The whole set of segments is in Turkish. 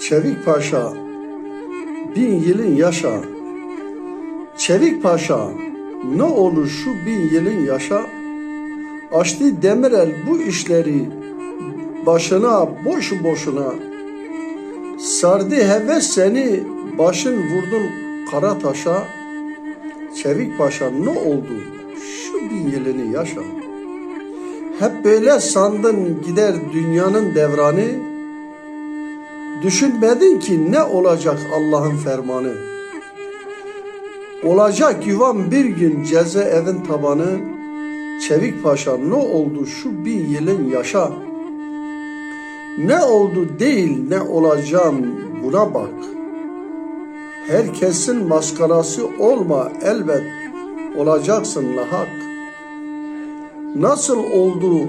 Çevik Paşa bin yılın yaşa. Çevik Paşa ne olur şu bin yılın yaşa. Açtı Demirel bu işleri başına boşu boşuna. Sardı heves seni başın vurdun kara taşa. Çevik Paşa ne oldu şu bin yılını yaşa. Hep böyle sandın gider dünyanın devranı. Düşünmedin ki ne olacak Allah'ın fermanı. Olacak yuvam bir gün ceze evin tabanı. Çevik Paşa ne oldu şu bin yılın yaşa. Ne oldu değil ne olacağım buna bak. Herkesin maskarası olma elbet olacaksın lahak. Nasıl oldu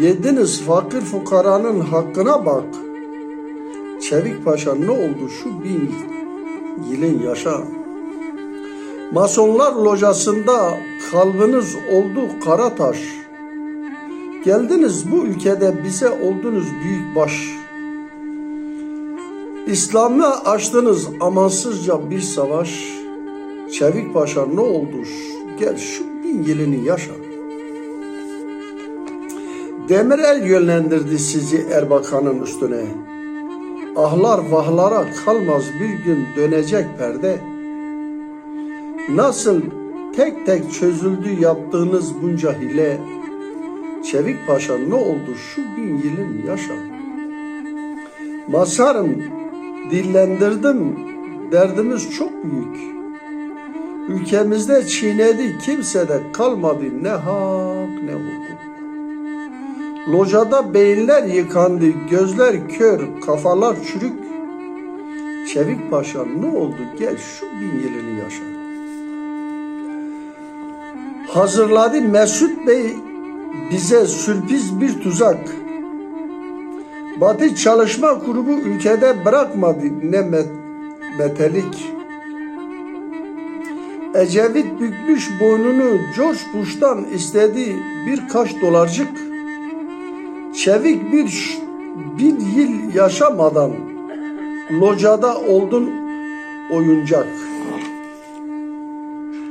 yediniz fakir fukaranın hakkına bak. Çevik Paşa ne oldu şu bin yılın yaşa. Masonlar locasında kalbiniz oldu kara taş. Geldiniz bu ülkede bize oldunuz büyük baş. İslam'ı açtınız amansızca bir savaş. Çevik Paşa ne oldu? Gel şu bin yılını yaşa. Demirel yönlendirdi sizi Erbakan'ın üstüne. Ahlar vahlara kalmaz bir gün dönecek perde. Nasıl tek tek çözüldü yaptığınız bunca hile. Çevik Paşa ne oldu şu bin yılın yaşa. Masarım dillendirdim derdimiz çok büyük. Ülkemizde çiğnedi kimsede kalmadı ne hak ne hukuk. Locada beyinler yıkandı, gözler kör, kafalar çürük. Çevik Paşa ne oldu gel şu bin yılını yaşa. Hazırladı Mesut Bey bize sürpriz bir tuzak. Batı Çalışma Grubu ülkede bırakmadı ne met metelik. Ecevit bükmüş boynunu George Bush'tan istedi birkaç dolarcık. Çevik bir bir yıl yaşamadan locada oldun oyuncak.